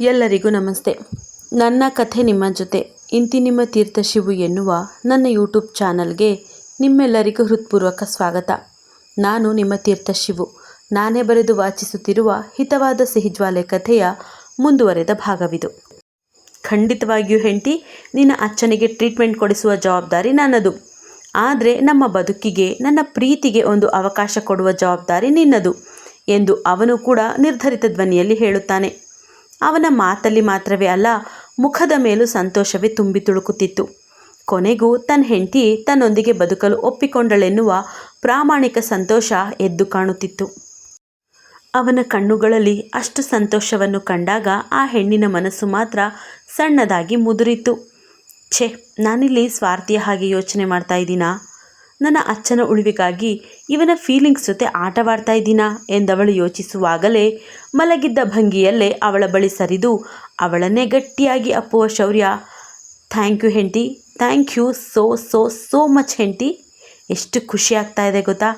ಎಲ್ಲರಿಗೂ ನಮಸ್ತೆ. ನನ್ನ ಕಥೆ ನಿಮ್ಮ ಜೊತೆ, ಇಂತಿ ನಿಮ್ಮ ತೀರ್ಥ ಶಿವು ಎನ್ನುವ ನನ್ನ ಯೂಟ್ಯೂಬ್ ಚಾನಲ್ಗೆ ನಿಮ್ಮೆಲ್ಲರಿಗೂ ಹೃತ್ಪೂರ್ವಕ ಸ್ವಾಗತ. ನಾನು ನಿಮ್ಮ ತೀರ್ಥ ಶಿವು. ನಾನೇ ಬರೆದು ವಾಚಿಸುತ್ತಿರುವ ಹಿತವಾದ ಸಿಹಿಜ್ವಾಲೆ ಕಥೆಯ ಮುಂದುವರೆದ ಭಾಗವಿದು. ಖಂಡಿತವಾಗಿಯೂ ಹೆಂಡತಿ, ನಿನ್ನ ಅಚ್ಚನಿಗೆ ಟ್ರೀಟ್ಮೆಂಟ್ ಕೊಡಿಸುವ ಜವಾಬ್ದಾರಿ ನನ್ನದು. ಆದರೆ ನಮ್ಮ ಬದುಕಿಗೆ, ನನ್ನ ಪ್ರೀತಿಗೆ ಒಂದು ಅವಕಾಶ ಕೊಡುವ ಜವಾಬ್ದಾರಿ ನಿನ್ನದು ಎಂದು ಅವನು ಕೂಡ ನಿರ್ಧರಿತ ಧ್ವನಿಯಲ್ಲಿ ಹೇಳುತ್ತಾನೆ. ಅವನ ಮಾತಲ್ಲಿ ಮಾತ್ರವೇ ಅಲ್ಲ, ಮುಖದ ಮೇಲೂ ಸಂತೋಷವೇ ತುಂಬಿ ತುಳುಕುತ್ತಿತ್ತು. ಕೊನೆಗೂ ತನ್ನ ಹೆಂಡತಿ ತನ್ನೊಂದಿಗೆ ಬದುಕಲು ಒಪ್ಪಿಕೊಂಡಳೆನ್ನುವ ಪ್ರಾಮಾಣಿಕ ಸಂತೋಷ ಎದ್ದು ಕಾಣುತ್ತಿತ್ತು. ಅವನ ಕಣ್ಣುಗಳಲ್ಲಿ ಅಷ್ಟು ಸಂತೋಷವನ್ನು ಕಂಡಾಗ ಆ ಹೆಣ್ಣಿನ ಮನಸ್ಸು ಮಾತ್ರ ಸಣ್ಣದಾಗಿ ಮುದುರಿತು. ಛೆ, ನಾನಿಲ್ಲಿ ಸ್ವಾರ್ಥಿಯ ಹಾಗೆ ಯೋಚನೆ ಮಾಡ್ತಾ ಇದ್ದೀನಾ? ನನ್ನ ಅಚ್ಚನ ಉಳಿವಿಗಾಗಿ ಇವನ ಫೀಲಿಂಗ್ಸ್ ಜೊತೆ ಆಟವಾಡ್ತಾ ಇದ್ದೀನಾ ಎಂದವಳು ಯೋಚಿಸುವಾಗಲೇ ಮಲಗಿದ್ದ ಭಂಗಿಯಲ್ಲೇ ಅವಳ ಬಳಿ ಸರಿದು ಅವಳನ್ನೇ ಗಟ್ಟಿಯಾಗಿ ಅಪ್ಪುವ ಶೌರ್ಯ. ಥ್ಯಾಂಕ್ ಯು ಹೆಂಡಿ thank you so so so much ಹೆಂಡಿ ಎಷ್ಟು ಖುಷಿ ಆಗ್ತಾ ಇದೆ ಗೊತ್ತಾ?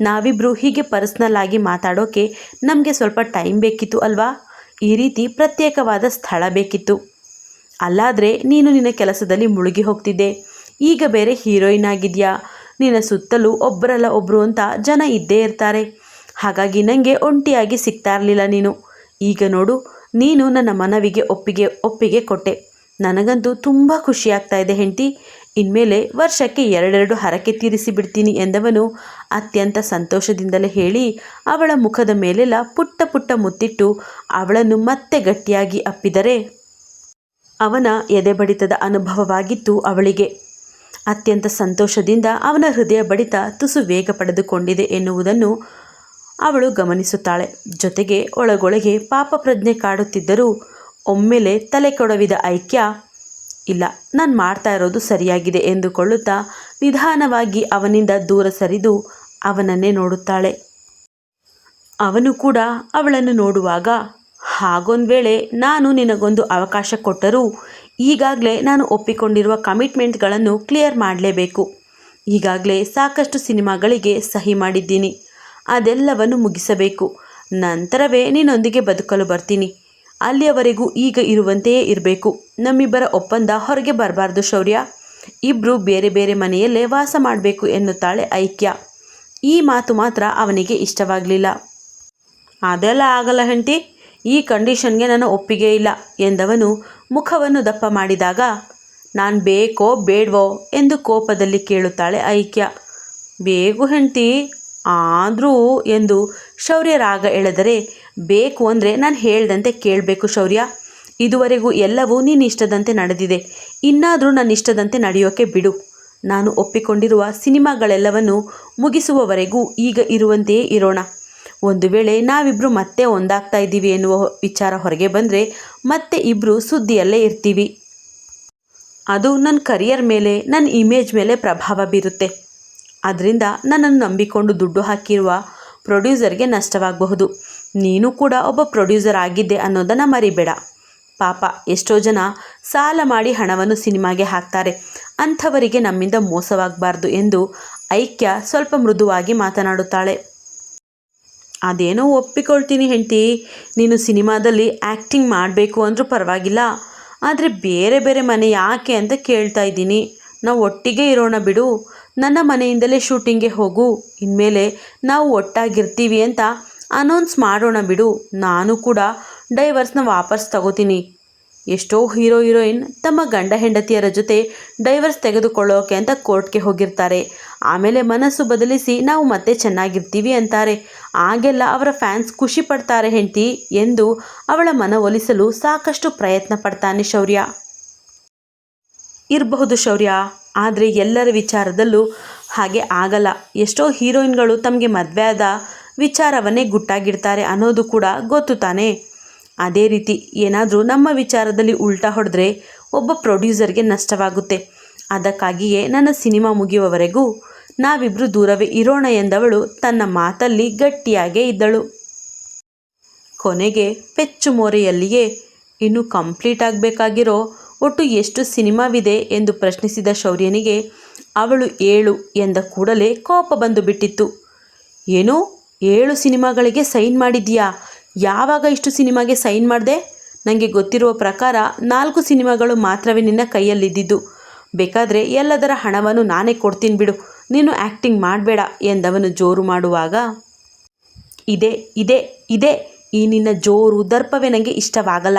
ನಾವಿಬ್ಬರು ಹೀಗೆ ಪರ್ಸ್ನಲ್ ಆಗಿ ಮಾತಾಡೋಕೆ ನಮಗೆ ಸ್ವಲ್ಪ ಟೈಮ್ ಬೇಕಿತ್ತು ಅಲ್ವಾ? ಈ ರೀತಿ ಪ್ರತ್ಯೇಕವಾದ ಸ್ಥಳ ಬೇಕಿತ್ತು. ಅಲ್ಲಾದರೆ ನೀನು ನಿನ್ನ ಕೆಲಸದಲ್ಲಿ ಮುಳುಗಿ ಹೋಗ್ತಿದ್ದೆ. ಈಗ ಬೇರೆ ಹೀರೋಯಿನ್ ಆಗಿದೆಯಾ? ನಿನ್ನ ಸುತ್ತಲೂ ಒಬ್ಬರಲ್ಲ ಒಬ್ಬರು ಅಂತ ಜನ ಇದ್ದೇ ಇರ್ತಾರೆ. ಹಾಗಾಗಿ ನನಗೆ ಒಂಟಿಯಾಗಿ ಸಿಗ್ತಾ ಇರಲಿಲ್ಲ ನೀನು. ಈಗ ನೋಡು, ನೀನು ನನ್ನ ಮನವಿಗೆ ಒಪ್ಪಿಗೆ ಒಪ್ಪಿಗೆ ಕೊಟ್ಟೆ. ನನಗಂತೂ ತುಂಬ ಖುಷಿಯಾಗ್ತಾ ಇದೆ ಹೆಂಡತಿ. ಇನ್ಮೇಲೆ ವರ್ಷಕ್ಕೆ ಎರಡೆರಡು ಹರಕೆ ತೀರಿಸಿ ಬಿಡ್ತೀನಿ ಎಂದವನು ಅತ್ಯಂತ ಸಂತೋಷದಿಂದಲೇ ಹೇಳಿ ಅವಳ ಮುಖದ ಮೇಲೆಲ್ಲ ಪುಟ್ಟ ಪುಟ್ಟ ಮುತ್ತಿಟ್ಟು ಅವಳನ್ನು ಮತ್ತೆ ಗಟ್ಟಿಯಾಗಿ ಅಪ್ಪಿದರೆ ಅವನ ಎದೆ ಬಡಿತದ ಅನುಭವವಾಗಿತ್ತು ಅವಳಿಗೆ. ಅತ್ಯಂತ ಸಂತೋಷದಿಂದ ಅವನ ಹೃದಯ ಬಡಿತ ತುಸು ವೇಗ ಪಡೆದುಕೊಂಡಿದೆ ಎನ್ನುವುದನ್ನು ಅವಳು ಗಮನಿಸುತ್ತಾಳೆ. ಜೊತೆಗೆ ಒಳಗೊಳಗೆ ಪಾಪ ಪ್ರಜ್ಞೆ ಕಾಡುತ್ತಿದ್ದರೂ ಒಮ್ಮೆಲೆ ತಲೆ ಕೊಡವಿದ ಐಕ್ಯ, ಇಲ್ಲ, ನಾನು ಮಾಡ್ತಾ ಇರೋದು ಸರಿಯಾಗಿದೆ ಎಂದುಕೊಳ್ಳುತ್ತಾ ನಿಧಾನವಾಗಿ ಅವನಿಂದ ದೂರ ಸರಿದು ಅವನನ್ನೇ ನೋಡುತ್ತಾಳೆ. ಅವನು ಕೂಡ ಅವಳನ್ನು ನೋಡುವಾಗ, ಹಾಗೊಂದು ವೇಳೆ ನಾನು ನಿನಗೊಂದು ಅವಕಾಶ ಕೊಟ್ಟರೂ ಈಗಾಗಲೇ ನಾನು ಒಪ್ಪಿಕೊಂಡಿರುವ ಕಮಿಟ್ಮೆಂಟ್ಗಳನ್ನು ಕ್ಲಿಯರ್ ಮಾಡಲೇಬೇಕು. ಈಗಾಗಲೇ ಸಾಕಷ್ಟು ಸಿನಿಮಾಗಳಿಗೆ ಸಹಿ ಮಾಡಿದ್ದೀನಿ. ಅದೆಲ್ಲವನ್ನು ಮುಗಿಸಬೇಕು. ನಂತರವೇ ನಿನ್ನೊಂದಿಗೆ ಬದುಕಲು ಬರ್ತೀನಿ. ಅಲ್ಲಿಯವರೆಗೂ ಈಗ ಇರುವಂತೆಯೇ ಇರಬೇಕು. ನಮ್ಮಿಬ್ಬರ ಒಪ್ಪಂದ ಹೊರಗೆ ಬರಬಾರ್ದು ಶೌರ್ಯ. ಇಬ್ಬರು ಬೇರೆ ಬೇರೆ ಮನೆಯಲ್ಲೇ ವಾಸ ಮಾಡಬೇಕು ಎನ್ನುತ್ತಾಳೆ ಐಕ್ಯ. ಈ ಮಾತು ಮಾತ್ರ ಅವನಿಗೆ ಇಷ್ಟವಾಗಲಿಲ್ಲ. ಅದೆಲ್ಲ ಆಗಲ್ಲ ಹೆಂಡತಿ. ಈ ಕಂಡೀಷನ್ಗೆ ನನ್ನ ಒಪ್ಪಿಗೆ ಇಲ್ಲ ಎಂದವನು ಮುಖವನ್ನು ದಪ್ಪ ಮಾಡಿದಾಗ, ನಾನು ಬೇಕೋ ಬೇಡವೋ? ಎಂದು ಕೋಪದಲ್ಲಿ ಕೇಳುತ್ತಾಳೆ ಐಕ್ಯ. ಬೇಕು ಹೆಂಡ್ತಿ, ಆದರೂ, ಎಂದು ಶೌರ್ಯ ರಾಗ ಎಳೆದರೆ, ಬೇಕು ಅಂದರೆ ನಾನು ಹೇಳ್ದಂತೆ ಕೇಳಬೇಕು ಶೌರ್ಯ. ಇದುವರೆಗೂ ಎಲ್ಲವೂ ನೀನು ಇಷ್ಟದಂತೆ ನಡೆದಿದೆ. ಇನ್ನಾದರೂ ನನ್ನ ಇಷ್ಟದಂತೆ ನಡೆಯೋಕೆ ಬಿಡು. ನಾನು ಒಪ್ಪಿಕೊಂಡಿರುವ ಸಿನಿಮಾಗಳೆಲ್ಲವನ್ನು ಮುಗಿಸುವವರೆಗೂ ಈಗ ಇರುವಂತೆಯೇ ಇರೋಣ. ಒಂದು ವೇಳೆ ನಾವಿಬ್ಬರು ಮತ್ತೆ ಒಂದಾಗ್ತಾ ಇದ್ದೀವಿ ಎನ್ನುವ ವಿಚಾರ ಹೊರಗೆ ಬಂದರೆ ಮತ್ತೆ ಇಬ್ಬರು ಸುದ್ದಿಯಲ್ಲೇ ಇರ್ತೀವಿ. ಅದು ನನ್ನ ಕರಿಯರ್ ಮೇಲೆ ನನ್ನ ಇಮೇಜ್ ಮೇಲೆ ಪ್ರಭಾವ ಬೀರುತ್ತೆ. ಅದರಿಂದ ನನ್ನನ್ನು ನಂಬಿಕೊಂಡು ದುಡ್ಡು ಹಾಕಿರುವ ಪ್ರೊಡ್ಯೂಸರ್ಗೆ ನಷ್ಟವಾಗಬಹುದು. ನೀನು ಕೂಡ ಒಬ್ಬ ಪ್ರೊಡ್ಯೂಸರ್ ಆಗಿದ್ದೆ ಅನ್ನೋದನ್ನು ಮರಿಬೇಡ. ಪಾಪ, ಎಷ್ಟೋ ಜನ ಸಾಲ ಮಾಡಿ ಹಣವನ್ನು ಸಿನಿಮಾಗೆ ಹಾಕ್ತಾರೆ. ಅಂಥವರಿಗೆ ನಮ್ಮಿಂದ ಮೋಸವಾಗಬಾರ್ದು ಎಂದು ಐಕ್ಯ ಸ್ವಲ್ಪ ಮೃದುವಾಗಿ ಮಾತನಾಡುತ್ತಾಳೆ. ಅದೇನೋ ಒಪ್ಪಿಕೊಳ್ತೀನಿ ಹೆಂಡತಿ. ನೀನು ಸಿನಿಮಾದಲ್ಲಿ ಆ್ಯಕ್ಟಿಂಗ್ ಮಾಡಬೇಕು ಅಂದರೂ ಪರವಾಗಿಲ್ಲ. ಆದರೆ ಬೇರೆ ಬೇರೆ ಮನೆ ಯಾಕೆ ಅಂತ ಕೇಳ್ತಾ ಇದ್ದೀನಿ. ನಾವು ಒಟ್ಟಿಗೆ ಇರೋಣ ಬಿಡು. ನನ್ನ ಮನೆಯಿಂದಲೇ ಶೂಟಿಂಗ್ಗೆ ಹೋಗು. ಇನ್ಮೇಲೆ ನಾವು ಒಟ್ಟಾಗಿರ್ತೀವಿ ಅಂತ ಅನೌನ್ಸ್ ಮಾಡೋಣ ಬಿಡು. ನಾನು ಕೂಡ ಡೈವರ್ಸ್ನ ವಾಪಸ್ ತಗೋತೀನಿ. ಎಷ್ಟೋ ಹೀರೋ, ಹೀರೋಯಿನ್ ತಮ್ಮ ಗಂಡ ಹೆಂಡತಿಯರ ಜೊತೆ ಡೈವರ್ಸ್ ತೆಗೆದುಕೊಳ್ಳೋಕೆ ಅಂತ ಕೋರ್ಟ್ಗೆ ಹೋಗಿರ್ತಾರೆ. ಆಮೇಲೆ ಮನಸ್ಸು ಬದಲಿಸಿ ನಾವು ಮತ್ತೆ ಚೆನ್ನಾಗಿರ್ತೀವಿ ಅಂತಾರೆ. ಆಗೆಲ್ಲ ಅವರ ಫ್ಯಾನ್ಸ್ ಖುಷಿ ಪಡ್ತಾರೆ ಹೆಂಡತಿ ಎಂದು ಅವಳ ಮನವೊಲಿಸಲು ಸಾಕಷ್ಟು ಪ್ರಯತ್ನ ಪಡ್ತಾನೆ ಶೌರ್ಯ. ಇರಬಹುದು ಶೌರ್ಯ, ಆದರೆ ಎಲ್ಲರ ವಿಚಾರದಲ್ಲೂ ಹಾಗೆ ಆಗಲ್ಲ. ಎಷ್ಟೋ ಹೀರೋಯಿನ್ಗಳು ತಮಗೆ ಮದುವೆ ಆದ ವಿಚಾರವನ್ನೇ ಗುಟ್ಟಾಗಿಡ್ತಾರೆ ಅನ್ನೋದು ಕೂಡ ಗೊತ್ತು ತಾನೇ. ಅದೇ ರೀತಿ ಏನಾದರೂ ನಮ್ಮ ವಿಚಾರದಲ್ಲಿ ಉಲ್ಟಾ ಹೊಡೆದ್ರೆ ಒಬ್ಬ ಪ್ರೊಡ್ಯೂಸರ್ಗೆ ನಷ್ಟವಾಗುತ್ತೆ. ಅದಕ್ಕಾಗಿಯೇ ನನ್ನ ಸಿನಿಮಾ ಮುಗಿಯುವವರೆಗೂ ನಾವಿಬ್ಬರು ದೂರವೇ ಇರೋಣ ಎಂದವಳು ತನ್ನ ಮಾತಲ್ಲಿ ಗಟ್ಟಿಯಾಗೇ ಇದ್ದಳು. ಕೊನೆಗೆ ಪೆಚ್ಚು ಮೋರೆಯಲ್ಲಿಯೇ, ಇನ್ನು ಕಂಪ್ಲೀಟ್ ಆಗಬೇಕಾಗಿರೋ ಒಟ್ಟು ಎಷ್ಟು ಸಿನಿಮಾವಿದೆ? ಎಂದು ಪ್ರಶ್ನಿಸಿದ ಶೌರ್ಯನಿಗೆ, ಅವಳು ಏಳು ಎಂದ ಕೂಡಲೇ ಕೋಪ ಬಂದು ಬಿಟ್ಟಿತ್ತು. ಏನು, ಏಳು ಸಿನಿಮಾಗಳಿಗೆ ಸೈನ್ ಮಾಡಿದ್ಯಾ ಯಾವಾಗ ಇಷ್ಟು ಸಿನಿಮಾಗೆ ಸೈನ್ ಮಾಡಿದೆ? ನನಗೆ ಗೊತ್ತಿರುವ ಪ್ರಕಾರ ನಾಲ್ಕು ಸಿನಿಮಾಗಳು ಮಾತ್ರವೇ ನಿನ್ನ ಕೈಯಲ್ಲಿದ್ದಿದ್ದು. ಬೇಕಾದರೆ ಎಲ್ಲದರ ಹಣವನ್ನು ನಾನೇ ಕೊಡ್ತೀನಿ ಬಿಡು. ನೀನು ಆ್ಯಕ್ಟಿಂಗ್ ಮಾಡಬೇಡ ಎಂದವನು ಜೋರು ಮಾಡುವಾಗ, ಇದೆ ಇದೆ ಇದೆ, ಈ ನಿನ್ನ ಜೋರು ದರ್ಪವೇ ನನಗೆ ಇಷ್ಟವಾಗಲ್ಲ.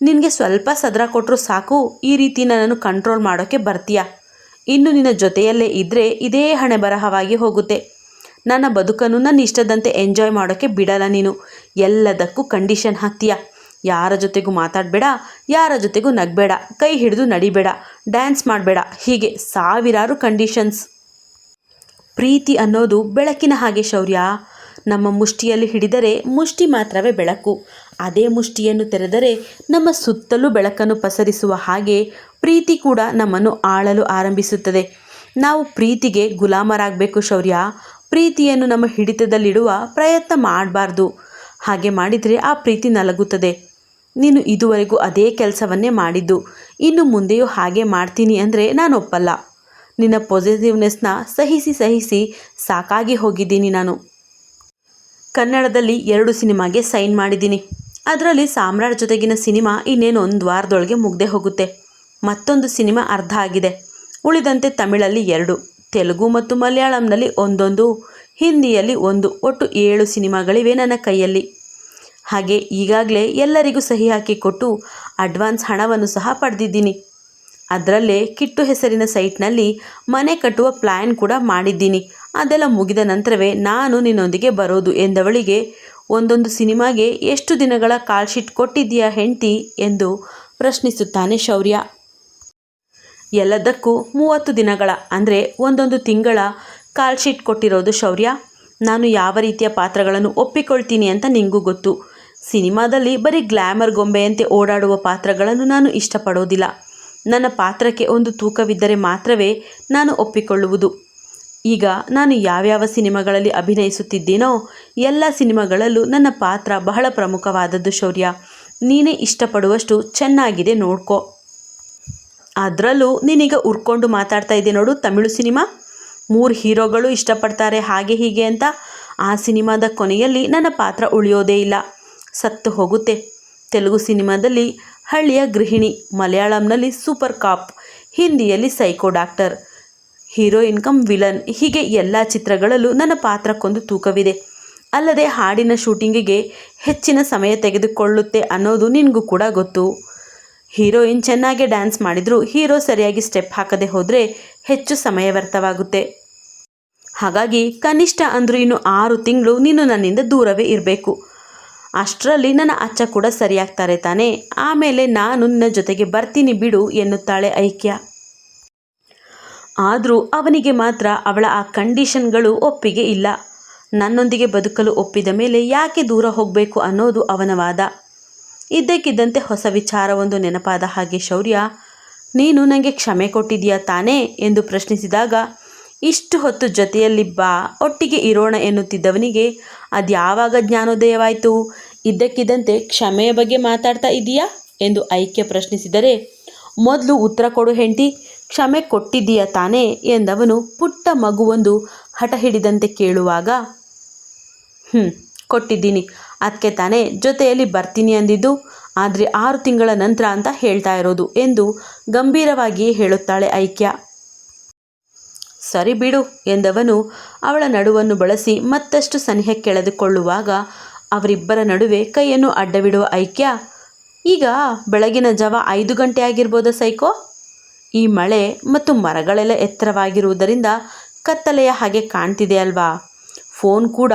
ನಿನಗೆ ಸ್ವಲ್ಪ ಸದರ ಕೊಟ್ಟರು ಸಾಕು, ಈ ರೀತಿ ನನ್ನನ್ನು ಕಂಟ್ರೋಲ್ ಮಾಡೋಕ್ಕೆ ಬರ್ತೀಯ? ಇನ್ನು ನಿನ್ನ ಜೊತೆಯಲ್ಲೇ ಇದ್ದರೆ ಇದೇ ಹಣೆ ಬರಹವಾಗಿ ಹೋಗುತ್ತೆ. ನನ್ನ ಬದುಕನ್ನು ನನ್ನ ಇಷ್ಟದಂತೆ ಎಂಜಾಯ್ ಮಾಡೋಕ್ಕೆ ಬಿಡಲ್ಲ ನೀನು. ಎಲ್ಲದಕ್ಕೂ ಕಂಡೀಷನ್ ಹಾಕ್ತೀಯ? ಯಾರ ಜೊತೆಗೂ ಮಾತಾಡಬೇಡ, ಯಾರ ಜೊತೆಗೂ ನಗಬೇಡ, ಕೈ ಹಿಡಿದು ನಡಿಬೇಡ ಡ್ಯಾನ್ಸ್ ಮಾಡಬೇಡ, ಹೀಗೆ ಸಾವಿರಾರು ಕಂಡೀಷನ್ಸ್ ಪ್ರೀತಿ ಅನ್ನೋದು ಬೆಳಕಿನ ಹಾಗೆ ಶೌರ್ಯ. ನಮ್ಮ ಮುಷ್ಟಿಯಲ್ಲಿ ಹಿಡಿದರೆ ಮುಷ್ಟಿ ಮಾತ್ರವೇ ಬೆಳಕು. ಅದೇ ಮುಷ್ಟಿಯನ್ನು ತೆರೆದರೆ ನಮ್ಮ ಸುತ್ತಲೂ ಬೆಳಕನ್ನು ಪಸರಿಸುವ ಹಾಗೆ ಪ್ರೀತಿ ಕೂಡ ನಮ್ಮನ್ನು ಆಳಲು ಆರಂಭಿಸುತ್ತದೆ. ನಾವು ಪ್ರೀತಿಗೆ ಗುಲಾಮರಾಗಬೇಕು ಶೌರ್ಯ. ಪ್ರೀತಿಯನ್ನು ನಮ್ಮ ಹಿಡಿತದಲ್ಲಿಡುವ ಪ್ರಯತ್ನ ಮಾಡಬಾರ್ದು. ಹಾಗೆ ಮಾಡಿದರೆ ಆ ಪ್ರೀತಿ ನಲಗುತ್ತದೆ. ನೀನು ಇದುವರೆಗೂ ಅದೇ ಕೆಲಸವನ್ನೇ ಮಾಡಿದ್ದು. ಇನ್ನು ಮುಂದೆಯೂ ಹಾಗೆ ಮಾಡ್ತೀನಿ ಅಂದರೆ ನಾನು ಒಪ್ಪಲ್ಲ ನಿನ್ನ ಪಾಸಿಟಿವ್ನೆಸ್ನ ಸಹಿಸಿ ಸಹಿಸಿ ಸಾಕಾಗಿ ಹೋಗಿದ್ದೀನಿ ನಾನು. ಕನ್ನಡದಲ್ಲಿ ಎರಡು ಸಿನಿಮಾಗೆ ಸೈನ್ ಮಾಡಿದ್ದೀನಿ. ಅದರಲ್ಲಿ ಸಾಮ್ರಾಟ್ ಜೊತೆಗಿನ ಸಿನಿಮಾ ಇನ್ನೇನು ಒಂದು ವಾರದೊಳಗೆ ಮುಗ್ದೇ ಹೋಗುತ್ತೆ. ಮತ್ತೊಂದು ಸಿನಿಮಾ ಅರ್ಧ ಆಗಿದೆ. ಉಳಿದಂತೆ ತಮಿಳಲ್ಲಿ ಎರಡು, ತೆಲುಗು ಮತ್ತು ಮಲಯಾಳಂನಲ್ಲಿ ಒಂದೊಂದು, ಹಿಂದಿಯಲ್ಲಿ ಒಂದು, ಒಟ್ಟು ಏಳು ಸಿನಿಮಾಗಳಿವೆ ನನ್ನ ಕೈಯಲ್ಲಿ. ಹಾಗೆ ಈಗಾಗಲೇ ಎಲ್ಲರಿಗೂ ಸಹಿ ಹಾಕಿಕೊಟ್ಟು ಅಡ್ವಾನ್ಸ್ ಹಣವನ್ನು ಸಹ ಪಡೆದಿದ್ದೀನಿ. ಅದರಲ್ಲೇ ಕಿಟ್ಟು ಹೆಸರಿನ ಸೈಟ್ನಲ್ಲಿ ಮನೆ ಕಟ್ಟುವ ಪ್ಲ್ಯಾನ್ ಕೂಡ ಮಾಡಿದ್ದೀನಿ. ಅದೆಲ್ಲ ಮುಗಿದ ನಂತರವೇ ನಾನು ನಿನ್ನೊಂದಿಗೆ ಬರೋದು ಎಂದವಳಿಗೆ, ಒಂದೊಂದು ಸಿನಿಮಾಗೆ ಎಷ್ಟು ದಿನಗಳ ಕಾಲ್ ಶೀಟ್ ಕೊಟ್ಟಿದ್ದೀಯಾ ಹೆಂಡ್ತಿ? ಎಂದು ಪ್ರಶ್ನಿಸುತ್ತಾನೆ ಶೌರ್ಯ. ಎಲ್ಲದಕ್ಕೂ ಮೂವತ್ತು ದಿನಗಳ, ಅಂದರೆ ಒಂದೊಂದು ತಿಂಗಳ ಕಾಲ್ ಶೀಟ್ ಕೊಟ್ಟಿರೋದು ಶೌರ್ಯ. ನಾನು ಯಾವ ರೀತಿಯ ಪಾತ್ರಗಳನ್ನು ಒಪ್ಪಿಕೊಳ್ತೀನಿ ಅಂತ ನಿಂಗೂ ಗೊತ್ತು. ಸಿನಿಮಾದಲ್ಲಿ ಬರೀ ಗ್ಲ್ಯಾಮರ್ ಗೊಂಬೆಯಂತೆ ಓಡಾಡುವ ಪಾತ್ರಗಳನ್ನು ನಾನು ಇಷ್ಟಪಡೋದಿಲ್ಲ. ನನ್ನ ಪಾತ್ರಕ್ಕೆ ಒಂದು ತೂಕವಿದ್ದರೆ ಮಾತ್ರವೇ ನಾನು ಒಪ್ಪಿಕೊಳ್ಳುವುದು. ಈಗ ನಾನು ಯಾವ್ಯಾವ ಸಿನಿಮಾಗಳಲ್ಲಿ ಅಭಿನಯಿಸುತ್ತಿದ್ದೀನೋ ಎಲ್ಲ ಸಿನಿಮಾಗಳಲ್ಲೂ ನನ್ನ ಪಾತ್ರ ಬಹಳ ಪ್ರಮುಖವಾದದ್ದು ಶೌರ್ಯ. ನೀನೇ ಇಷ್ಟಪಡುವಷ್ಟು ಚೆನ್ನಾಗಿದೆ ನೋಡ್ಕೋ. ಅದರಲ್ಲೂ ನೀನೀಗ ಉರ್ಕೊಂಡು ಮಾತಾಡ್ತಾ ಇದ್ದೆ ನೋಡು ತಮಿಳು ಸಿನಿಮಾ. ಮೂರು ಹೀರೋಗಳು ಇಷ್ಟಪಡ್ತಾರೆ ಹಾಗೆ ಹೀಗೆ ಅಂತ ಆ ಸಿನಿಮಾದ ಕೊನೆಯಲ್ಲಿ ನನ್ನ ಪಾತ್ರ ಉಳಿಯೋದೇ ಇಲ್ಲ. ಸತ್ತು ಹೋಗುತ್ತೆ. ತೆಲುಗು ಸಿನಿಮಾದಲ್ಲಿ ಹಳ್ಳಿಯ ಗೃಹಿಣಿ, ಮಲಯಾಳಂನಲ್ಲಿ ಸೂಪರ್ ಕಾಪ್, ಹಿಂದಿಯಲ್ಲಿ psycho doctor. Heroine cum villain ಹೀಗೆ ಎಲ್ಲ ಚಿತ್ರಗಳಲ್ಲೂ ನನ್ನ ಪಾತ್ರಕ್ಕೊಂದು ತೂಕವಿದೆ. ಅಲ್ಲದೆ ಹಾಡಿನ ಶೂಟಿಂಗಿಗೆ ಹೆಚ್ಚಿನ ಸಮಯ ತೆಗೆದುಕೊಳ್ಳುತ್ತೆ ಅನ್ನೋದು ನಿನಗೂ ಕೂಡ ಗೊತ್ತು. ಹೀರೋಯಿನ್ ಚೆನ್ನಾಗಿ ಡ್ಯಾನ್ಸ್ ಮಾಡಿದರೂ ಹೀರೋ ಸರಿಯಾಗಿ ಸ್ಟೆಪ್ ಹಾಕದೆ ಹೋದರೆ ಹೆಚ್ಚು ಸಮಯ ವ್ಯರ್ಥವಾಗುತ್ತೆ. ಹಾಗಾಗಿ ಕನಿಷ್ಠ ಅಂದರೂ ಇನ್ನು ಆರು ತಿಂಗಳು ನೀನು ನನ್ನಿಂದ ದೂರವೇ ಇರಬೇಕು. ಅಷ್ಟರಲ್ಲಿ ನನ್ನ ಅಚ್ಚ ಕೂಡ ಸರಿಯಾಗ್ತಾರೆ ತಾನೆ. ಆಮೇಲೆ ನಾನು ನಿನ್ನ ಜೊತೆಗೆ ಬರ್ತೀನಿ ಬಿಡು ಎನ್ನುತ್ತಾಳೆ ಐಕ್ಯ. ಆದರೂ ಅವನಿಗೆ ಮಾತ್ರ ಅವಳ ಆ ಕಂಡೀಷನ್ಗಳು ಒಪ್ಪಿಗೆ ಇಲ್ಲ. ನನ್ನೊಂದಿಗೆ ಬದುಕಲು ಒಪ್ಪಿದ ಮೇಲೆ ಯಾಕೆ ದೂರ ಹೋಗಬೇಕು ಅನ್ನೋದು ಅವನ ವಾದ. ಇದ್ದಕ್ಕಿದ್ದಂತೆ ಹೊಸ ವಿಚಾರವೊಂದು ನೆನಪಾದ ಹಾಗೆ, ಶೌರ್ಯ, ನೀನು ನನಗೆ ಕ್ಷಮೆ ಕೊಟ್ಟಿದೀಯಾ ತಾನೇ? ಎಂದು ಪ್ರಶ್ನಿಸಿದಾಗ, ಇಷ್ಟು ಹೊತ್ತು ಜೊತೆಯಲ್ಲಿ ಬಾ, ಒಟ್ಟಿಗೆ ಇರೋಣ ಎನ್ನುತ್ತಿದ್ದವನಿಗೆ ಅದ್ಯಾವಾಗ ಜ್ಞಾನೋದಯವಾಯಿತು? ಇದ್ದಕ್ಕಿದ್ದಂತೆ ಕ್ಷಮೆಯ ಬಗ್ಗೆ ಮಾತಾಡ್ತಾ ಇದೀಯಾ ಎಂದು ಐಕ್ಯ ಪ್ರಶ್ನಿಸಿದರೆ, ಮೊದಲು ಉತ್ತರ ಕೊಡು ಹೆಂಡತಿ, ಕ್ಷಮೆ ಕೊಟ್ಟಿದ್ದೀಯ ತಾನೇ ಎಂದವನು ಪುಟ್ಟ ಮಗುವೊಂದು ಹಠ ಹಿಡಿದಂತೆ ಕೇಳುವಾಗ ಹ್ಞೂ ಕೊಟ್ಟಿದ್ದೀನಿ ಅದಕ್ಕೆ ತಾನೇ ಜೊತೆಯಲ್ಲಿ ಬರ್ತೀನಿ ಅಂದಿದ್ದು, ಆದರೆ ಆರು ತಿಂಗಳ ನಂತರ ಅಂತ ಹೇಳ್ತಾ ಇರೋದು ಎಂದು ಗಂಭೀರವಾಗಿ ಹೇಳುತ್ತಾಳೆ ಐಕ್ಯ. ಸರಿ ಬಿಡು ಎಂದವನು ಅವಳ ನಡುವನ್ನು ಬಳಸಿ ಮತ್ತಷ್ಟು ಸನಿಹಕ್ಕೆ ಎಳೆದುಕೊಳ್ಳುವಾಗ ಅವರಿಬ್ಬರ ನಡುವೆ ಕೈಯನ್ನು ಅಡ್ಡವಿಡುವ ಐಕ್ಯ. ಈಗ ಬೆಳಗಿನ ಜಾವ ಐದು ಗಂಟೆ ಆಗಿರ್ಬೋದ ಸೈಕೋ? ಈ ಮಳೆ ಮತ್ತು ಮರಗಳೆಲ್ಲ ಎತ್ತರವಾಗಿರುವುದರಿಂದ ಕತ್ತಲೆಯ ಹಾಗೆ ಕಾಣ್ತಿದೆ ಅಲ್ವಾ? ಫೋನ್ ಕೂಡ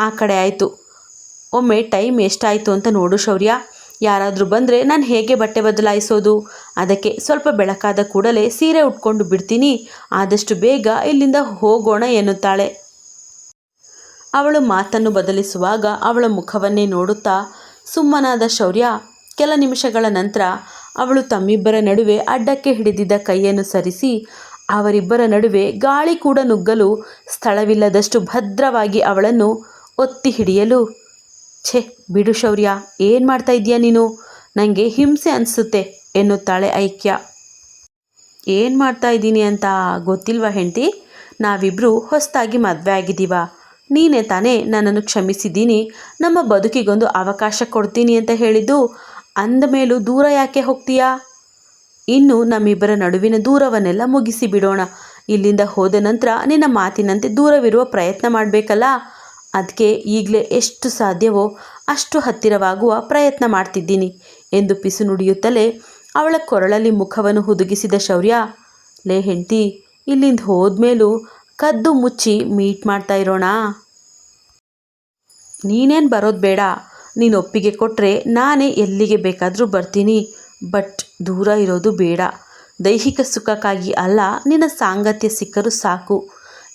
ಆ ಕಡೆ ಆಯಿತು. ಒಮ್ಮೆ ಟೈಮ್ ಎಷ್ಟಾಯಿತು ಅಂತ ನೋಡು ಶೌರ್ಯ. ಯಾರಾದರೂ ಬಂದರೆ ನಾನು ಹೇಗೆ ಬಟ್ಟೆ ಬದಲಾಯಿಸೋದು? ಅದಕ್ಕೆ ಸ್ವಲ್ಪ ಬೆಳಕಾದ ಕೂಡಲೇ ಸೀರೆ ಉಟ್ಕೊಂಡು ಬಿಡ್ತೀನಿ. ಆದಷ್ಟು ಬೇಗ ಇಲ್ಲಿಂದ ಹೋಗೋಣ ಎನ್ನುತ್ತಾಳೆ. ಅವಳು ಮಾತನ್ನು ಬದಲಿಸುವಾಗ ಅವಳ ಮುಖವನ್ನೇ ನೋಡುತ್ತಾ, ಸುಮ್ಮನಾದ ಶೌರ್ಯ, ಕೆಲ ನಿಮಿಷಗಳ ನಂತರ ಅವಳು ತಮ್ಮಿಬ್ಬರ ನಡುವೆ ಅಡ್ಡಕ್ಕೆ ಹಿಡಿದಿದ್ದ ಕೈಯನ್ನು ಸರಿಸಿ, ಅವರಿಬ್ಬರ ನಡುವೆ ಗಾಳಿ ಕೂಡ ನುಗ್ಗಲು ಸ್ಥಳವಿಲ್ಲದಷ್ಟು ಭದ್ರವಾಗಿ ಅವಳನ್ನು ಒತ್ತಿ ಹಿಡಿಯಲು, ಛೆ, ಬಿಡು ಶೌರ್ಯ, ಏನು ಮಾಡ್ತಾ ಇದೀಯ ನೀನು? ನನಗೆ ಹಿಂಸೆ ಅನಿಸುತ್ತೆ, ಎನ್ನುತ್ತಾಳೆ ಐಕ್ಯ. ಏನು ಮಾಡ್ತಾ ಇದ್ದೀನಿ ಅಂತ ಗೊತ್ತಿಲ್ವಾ ಹೆಂಡತಿ? ನಾವಿಬ್ಬರು ಹೊಸದಾಗಿ ಮದುವೆ ಆಗಿದ್ದೀವ? ನೀನೇ ತಾನೇ ನನ್ನನ್ನು ಕ್ಷಮಿಸಿದ್ದೀನಿ ನಮ್ಮ ಬದುಕಿಗೊಂದು ಅವಕಾಶ ಕೊಡ್ತೀನಿ ಅಂತ ಹೇಳಿದ್ದು ಅಂದ ಮೇಲೂ ದೂರ ಯಾಕೆ ಹೋಗ್ತೀಯಾ? ಇನ್ನು ನಮ್ಮಿಬ್ಬರ ನಡುವಿನ ದೂರವನ್ನೆಲ್ಲ ಮುಗಿಸಿ ಬಿಡೋಣ. ಇಲ್ಲಿಂದ ಹೋದ ನಂತರ ನಿನ್ನ ಮಾತಿನಂತೆ ದೂರವಿರುವ ಪ್ರಯತ್ನ ಮಾಡಬೇಕಲ್ಲ? ಅದಕ್ಕೆ ಈಗಲೇ ಎಷ್ಟು ಸಾಧ್ಯವೋ ಅಷ್ಟು ಹತ್ತಿರವಾಗುವ ಪ್ರಯತ್ನ ಮಾಡ್ತಿದ್ದೀನಿ ಎಂದು ಪಿಸು ನುಡಿಯುತ್ತಲೇ ಅವಳ ಕೊರಳಲ್ಲಿ ಮುಖವನ್ನು ಹುದುಗಿಸಿದ ಶೌರ್ಯ, ಲೇ ಹೆಂಡ್ತಿ, ಇಲ್ಲಿಂದ ಹೋದ್ಮೇಲೂ ಕದ್ದು ಮುಚ್ಚಿ ಮೀಟ್ ಮಾಡ್ತಾ ಇರೋಣ? ನೀನೇನು ಬರೋದು ಬೇಡ. ನೀನು ಒಪ್ಪಿಗೆ ಕೊಟ್ಟರೆ ನಾನೇ ಎಲ್ಲಿಗೆ ಬೇಕಾದರೂ ಬರ್ತೀನಿ. ಬಟ್ ದೂರ ಇರೋದು ಬೇಡ. ದೈಹಿಕ ಸುಖಕ್ಕಾಗಿ ಅಲ್ಲ, ನಿನ್ನ ಸಾಂಗತ್ಯ ಸಿಕ್ಕರೂ ಸಾಕು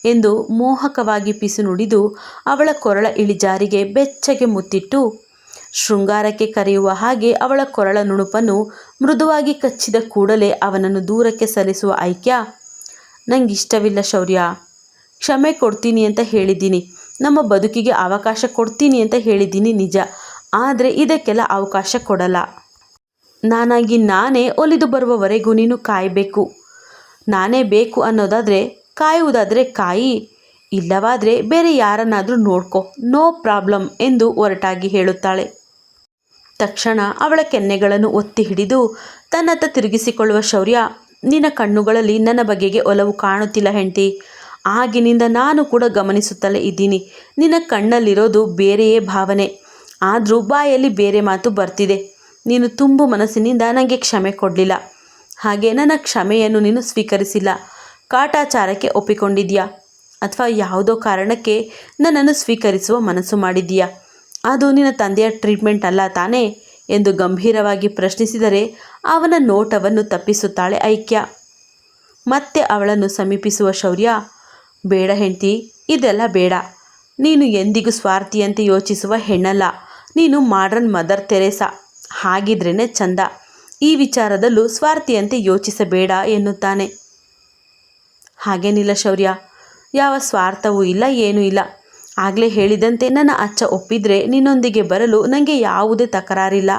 ಎಂದು ಮೋಹಕವಾಗಿ ಪಿಸು ನುಡಿದು ಅವಳ ಕೊರಳ ಇಳಿಜಾರಿಗೆ ಬೆಚ್ಚಗೆ ಮುತ್ತಿಟ್ಟು, ಶೃಂಗಾರಕ್ಕೆ ಕರೆಯುವ ಹಾಗೆ ಅವಳ ಕೊರಳ ನುಣುಪನ್ನು ಮೃದುವಾಗಿ ಕಚ್ಚಿದ ಕೂಡಲೇ ಅವನನ್ನು ದೂರಕ್ಕೆ ಸರಿಸುವ ಐಕ್ಯ. ನಂಗಿಷ್ಟವಿಲ್ಲ ಶೌರ್ಯ. ಕ್ಷಮೆ ಕೊಡ್ತೀನಿ ಅಂತ ಹೇಳಿದ್ದೀನಿ. ನಮ್ಮ ಬದುಕಿಗೆ ಅವಕಾಶ ಕೊಡ್ತೀನಿ ಅಂತ ಹೇಳಿದ್ದೀನಿ ನಿಜ. ಆದರೆ ಇದಕ್ಕೆಲ್ಲ ಅವಕಾಶ ಕೊಡಲ್ಲ. ನಾನಾಗಿ ನಾನೇ ಒಲಿದು ಬರುವವರೆಗೂ ನೀನು ಕಾಯಬೇಕು. ನಾನೇ ಬೇಕು ಅನ್ನೋದಾದರೆ ಕಾಯುವುದಾದರೆ ಕಾಯಿ. ಇಲ್ಲವಾದರೆ ಬೇರೆ ಯಾರನ್ನಾದರೂ ನೋಡ್ಕೊ. ನೋ ಪ್ರಾಬ್ಲಮ್ ಎಂದು ಒರಟಾಗಿ ಹೇಳುತ್ತಾಳೆ. ತಕ್ಷಣ ಅವಳ ಕೆನ್ನೆಗಳನ್ನು ಒತ್ತಿ ಹಿಡಿದು, ತನ್ನತ್ತ ತಿರುಗಿಸಿಕೊಳ್ಳುವ ಶೌರ್ಯ, ನಿನ್ನ ಕಣ್ಣುಗಳಲ್ಲಿ ನನ್ನ ಬಗೆಗೆ ಒಲವು ಕಾಣುತ್ತಿಲ್ಲ ಹೆಂಡತಿ. ಆಗಿನಿಂದ ನಾನು ಕೂಡ ಗಮನಿಸುತ್ತಲೇ ಇದ್ದೀನಿ. ನಿನ್ನ ಕಣ್ಣಲ್ಲಿರೋದು ಬೇರೆಯೇ ಭಾವನೆ. ಆದರೂ ಬಾಯಲ್ಲಿ ಬೇರೆ ಮಾತು ಬರ್ತಿದೆ. ನೀನು ತುಂಬು ಮನಸ್ಸಿನಿಂದ ನನಗೆ ಕ್ಷಮೆ ಕೊಡಲಿಲ್ಲ. ಹಾಗೆ ನನ್ನ ಕ್ಷಮೆಯನ್ನು ನೀನು ಸ್ವೀಕರಿಸಿಲ್ಲ. ಕಾಟಾಚಾರಕ್ಕೆ ಒಪ್ಪಿಕೊಂಡಿದ್ಯಾ? ಅಥವಾ ಯಾವುದೋ ಕಾರಣಕ್ಕೆ ನನ್ನನ್ನು ಸ್ವೀಕರಿಸುವ ಮನಸ್ಸು ಮಾಡಿದ್ದೀಯಾ? ಅದು ನಿನ್ನ ತಂದೆಯ ಟ್ರೀಟ್ಮೆಂಟ್ ಅಲ್ಲ ತಾನೇ? ಎಂದು ಗಂಭೀರವಾಗಿ ಪ್ರಶ್ನಿಸಿದರೆ ಅವನ ನೋಟವನ್ನು ತಪ್ಪಿಸುತ್ತಾಳೆ ಐಕ್ಯ. ಮತ್ತೆ ಅವಳನ್ನು ಸಮೀಪಿಸುವ ಶೌರ್ಯ ಬೇಡ ಹೆಂಡತಿ, ಇದೆಲ್ಲ ಬೇಡ. ನೀನು ಎಂದಿಗೂ ಸ್ವಾರ್ಥಿಯಂತೆ ಯೋಚಿಸುವ ಹೆಣ್ಣಲ್ಲ. ನೀನು ಮಾಡ್ರನ್ ಮದರ್ ತೆರೇಸಾ. ಹಾಗಿದ್ರೇ ಚಂದ. ಈ ವಿಚಾರದಲ್ಲೂ ಸ್ವಾರ್ಥಿಯಂತೆ ಯೋಚಿಸಬೇಡ ಎನ್ನುತ್ತಾನೆ. ಹಾಗೇನಿಲ್ಲ ಶೌರ್ಯ. ಯಾವ ಸ್ವಾರ್ಥವೂ ಇಲ್ಲ, ಏನೂ ಇಲ್ಲ. ಆಗಲೇ ಹೇಳಿದಂತೆ ನನ್ನ ಅಚ್ಚ ಒಪ್ಪಿದರೆ ನಿನ್ನೊಂದಿಗೆ ಬರಲು ನನಗೆ ಯಾವುದೇ ತಕರಾರಿಲ್ಲ.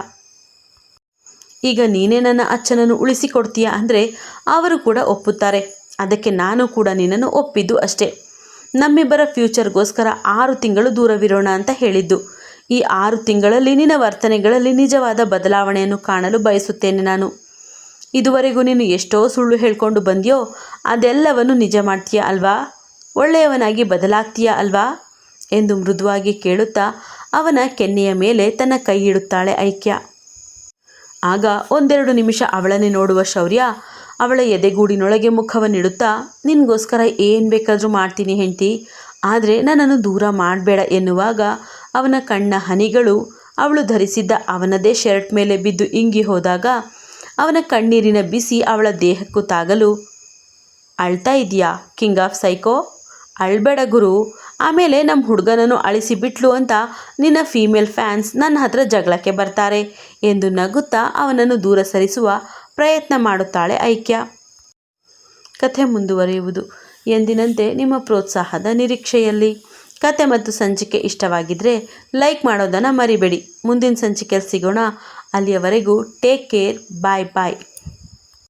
ಈಗ ನೀನೇ ನನ್ನ ಅಚ್ಚನನ್ನು ಉಳಿಸಿಕೊಡ್ತೀಯ ಅಂದರೆ ಅವರು ಕೂಡ ಒಪ್ಪುತ್ತಾರೆ. ಅದಕ್ಕೆ ನಾನು ಕೂಡ ನಿನ್ನನ್ನು ಒಪ್ಪಿದ್ದು ಅಷ್ಟೇ. ನಮ್ಮಿಬ್ಬರ ಫ್ಯೂಚರ್ಗೋಸ್ಕರ ಆರು ತಿಂಗಳು ದೂರವಿರೋಣ ಅಂತ ಹೇಳಿದ್ದು. ಈ ಆರು ತಿಂಗಳಲ್ಲಿ ನಿನ್ನ ವರ್ತನೆಗಳಲ್ಲಿ ನಿಜವಾದ ಬದಲಾವಣೆಯನ್ನು ಕಾಣಲು ಬಯಸುತ್ತೇನೆ ನಾನು. ಇದುವರೆಗೂ ನೀನು ಎಷ್ಟೋ ಸುಳ್ಳು ಹೇಳ್ಕೊಂಡು ಬಂದಿಯೋ, ಅದೆಲ್ಲವನ್ನು ನಿಜ ಮಾಡ್ತೀಯ ಅಲ್ವಾ? ಒಳ್ಳೆಯವನಾಗಿ ಬದಲಾಗ್ತೀಯ ಅಲ್ವಾ? ಎಂದು ಮೃದುವಾಗಿ ಕೇಳುತ್ತಾ ಅವನ ಕೆನ್ನೆಯ ಮೇಲೆ ತನ್ನ ಕೈ ಇಡುತ್ತಾಳೆ ಐಕ್ಯ. ಆಗ ಒಂದೆರಡು ನಿಮಿಷ ಅವಳನ್ನೇ ನೋಡುವ ಶೌರ್ಯ ಅವಳ ಎದೆಗೂಡಿನೊಳಗೆ ಮುಖವನ್ನಿಡುತ್ತಾ, ನಿನಗೋಸ್ಕರ ಏನು ಬೇಕಾದರೂ ಮಾಡ್ತೀನಿ ಹೆಂಡ್ತಿ, ಆದರೆ ನನ್ನನ್ನು ದೂರ ಮಾಡಬೇಡ ಎನ್ನುವಾಗ ಅವನ ಕಣ್ಣ ಹನಿಗಳು ಅವಳು ಧರಿಸಿದ್ದ ಅವನದೇ ಶರ್ಟ್ ಮೇಲೆ ಬಿದ್ದು ಇಂಗಿ ಹೋದಾಗ ಅವನ ಕಣ್ಣೀರಿನ ಬಿಸಿ ಅವಳ ದೇಹಕ್ಕೂ ತಾಗಲು, ಅಳ್ತಾ ಇದೆಯಾ, ಕಿಂಗ್ ಆಫ್ ಸೈಕೋ? ಅಳ್ಬೇಡ ಗುರು, ಆಮೇಲೆ ನಮ್ಮ ಹುಡುಗನನ್ನು ಅಳಿಸಿಬಿಟ್ಲು ಅಂತ ನಿನ್ನ ಫೀಮೇಲ್ ಫ್ಯಾನ್ಸ್ ನನ್ನ ಹತ್ರ ಜಗಳಕ್ಕೆ ಬರ್ತಾರೆ ಎಂದು ನಗುತ್ತಾ ಅವನನ್ನು ದೂರ ಸರಿಸುವ ಪ್ರಯತ್ನ ಮಾಡುತ್ತಾಳೆ ಐಕ್ಯ. ಕಥೆ ಮುಂದುವರಿಯುವುದು. ಎಂದಿನಂತೆ ನಿಮ್ಮ ಪ್ರೋತ್ಸಾಹದ ನಿರೀಕ್ಷೆಯಲ್ಲಿ. ಕತೆ ಮತ್ತು ಸಂಚಿಕೆ ಇಷ್ಟವಾಗಿದ್ದರೆ ಲೈಕ್ ಮಾಡೋದನ್ನು ಮರಿಬೇಡಿ. ಮುಂದಿನ ಸಂಚಿಕೆಯಲ್ಲಿ ಸಿಗೋಣ. ಅಲ್ಲಿಯವರೆಗೂ ಟೇಕ್ ಕೇರ್. ಬಾಯ್ ಬಾಯ್.